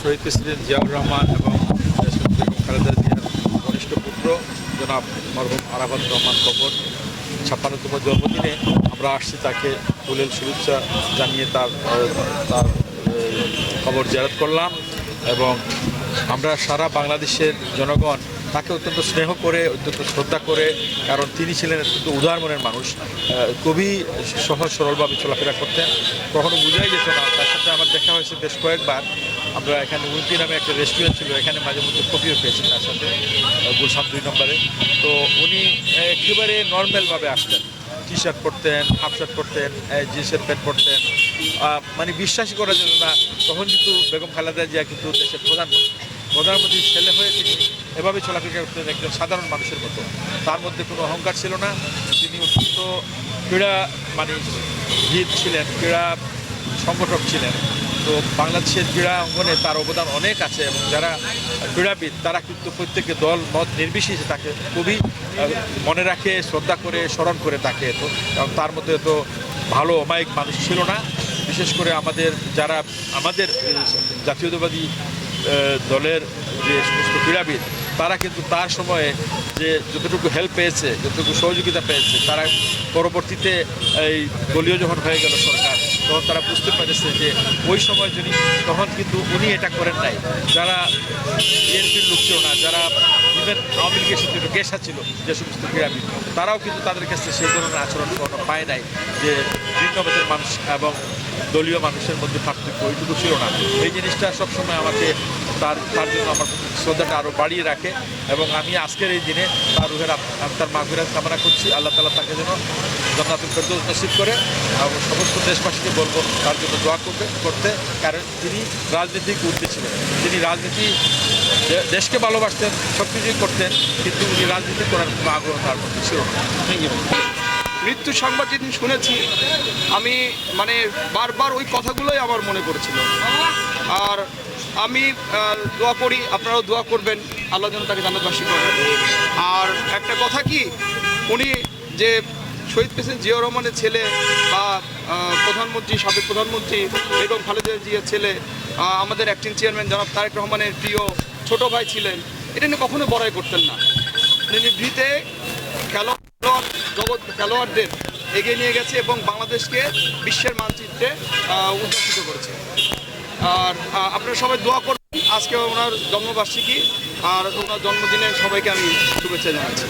শহীদ president Ziaur Rahman এবং খালেদা জিয়ার কনিষ্ঠ পুত্র, জনাব মরহুম আরাফাত রহমান কবর। ছাপ্পান্নতম জন্মদিনে আমরা আসছি তাকে ফুলেল শুভেচ্ছা জানিয়ে তার তার খবর জিয়ারত করলাম এবং আমরা সারা বাংলাদেশের জনগণ তাকে অত্যন্ত স্নেহ করে, অত্যন্ত শ্রদ্ধা করে, কারণ তিনি ছিলেন অত্যন্ত উদার মনের মানুষ। খুবই সহজ সরলভাবে চলাফেরা করতেন। কখনো বোঝাই যেত না। তার সাথে আমার দেখা হয়েছে বেশ কয়েকবার। আমরা এখানে উইপি নামে একটা রেস্টুরেন্ট ছিল, এখানে মাঝে মধ্যে কফিও খেয়েছি তার সাথে গুলশান দুই নম্বরে। তো উনি একেবারে নর্মালভাবে আসতেন। টি শার্ট পরতেন হাফ শার্ট পরতেন জিন্সের প্যান্ট পরতেন। মানে বিশ্বাসই করা যেত না। তখন কিন্তু বেগম খালেদা জিয়া কিন্তু দেশের প্রধানমন্ত্রী প্রধানমন্ত্রীর ছেলে হয়ে তিনি এভাবে চলাফেরা করতেন একজন সাধারণ মানুষের মতো। তার মধ্যে কোনো অহংকার ছিল না, তিনি অত্যন্ত ক্রীড়া মানে হিত ছিলেন, ক্রীড়া সংগঠক ছিলেন। তো বাংলাদেশের ক্রীড়া অঙ্গনে তার অবদান অনেক আছে এবং যারা ক্রীড়াবিদ, তারা কিন্তু প্রত্যেকে দল, মত নির্বিশেষে তাকে খুবই মনে রাখে, শ্রদ্ধা করে, স্মরণ করে তাকে। তো তার মধ্যে তো ভালো অমায়িক মানুষ ছিল না। বিশেষ করে আমাদের, যারা আমাদের জাতীয়তাবাদী দলের যে সমস্ত ক্রীড়াবিদ, তারা কিন্তু তার সময়ে যে যতটুকু হেল্প পেয়েছে, যতটুকু সহযোগিতা পেয়েছে, তারা পরবর্তীতে এই দলীয় যখন হয়ে গেল সরকার, তখন তারা বুঝতে পেরেছে যে ওই সময় যদি তখন কিন্তু উনি এটা করেন নাই, যারা বিএনপির ইভেন আওয়ামী লীগের সাথে একটু গেসা ছিল যে সমস্ত ক্রীড়াবিদ, তারাও কিন্তু তাদের কাছে সেই ধরনের আচরণ কখনো পায় নাই যে ভিন্নমতের মানুষ এবং দলীয় মানুষের মধ্যে পার্থক্য ওইটুকু ছিল না। এই জিনিসটা সবসময় আমাকে তার তার জন্য আমার শ্রদ্ধাটা আরও বাড়িয়ে রাখে এবং আমি আজকের এই দিনে তার রুহের তার মাঘুরাত কামনা করছি। আল্লাহ তালা তাকে যেন জান্নাতুল করে এবং সমস্ত দেশবাসীকে বলব, তার জন্য দোয়া করবে, করতে। কারণ তিনি রাজনীতিক ঊর্ধ্বে ছিলেন। তিনি রাজনীতি দেশকে ভালোবাসতেন সব কিছুই করতেন, কিন্তু উনি রাজনীতি করার কোনো আগ্রহ তার মধ্যে ছিল মৃত্যু সংবাদ যেদিন শুনেছি, আমি মানে বারবার ওই কথাগুলোই আমার মনে পড়েছিল। আর আমি দোয়া করি, আপনারাও দোয়া করবেন, আল্লাহ যেন তাকে জান্নাতবাসী করেন আর একটা কথা কি, উনি যে শহীদ প্রেসিডেন্ট জিয়াউর রহমানের ছেলে বা প্রধানমন্ত্রী, সাবেক প্রধানমন্ত্রী বেগম খালেদা জিয়ার ছেলে আমাদের অ্যাক্টিং চেয়ারম্যান জনাব তারেক রহমানের প্রিয় ছোট ভাই ছিলেন, এটা নিয়ে কখনো বড়াই করতেন না। নিভৃতে খেলোয়াড়, জগৎ খেলোয়াড়দের এগিয়ে নিয়ে গেছে এবং বাংলাদেশকে বিশ্বের মানচিত্রে উদ্ভাসিত করেছে। আর আপনারা সবাই দোয়া করবেন। আজকে ওনার জন্মবার্ষিকী আর ওনার জন্মদিনে সবাইকে আমি শুভেচ্ছা জানাচ্ছি।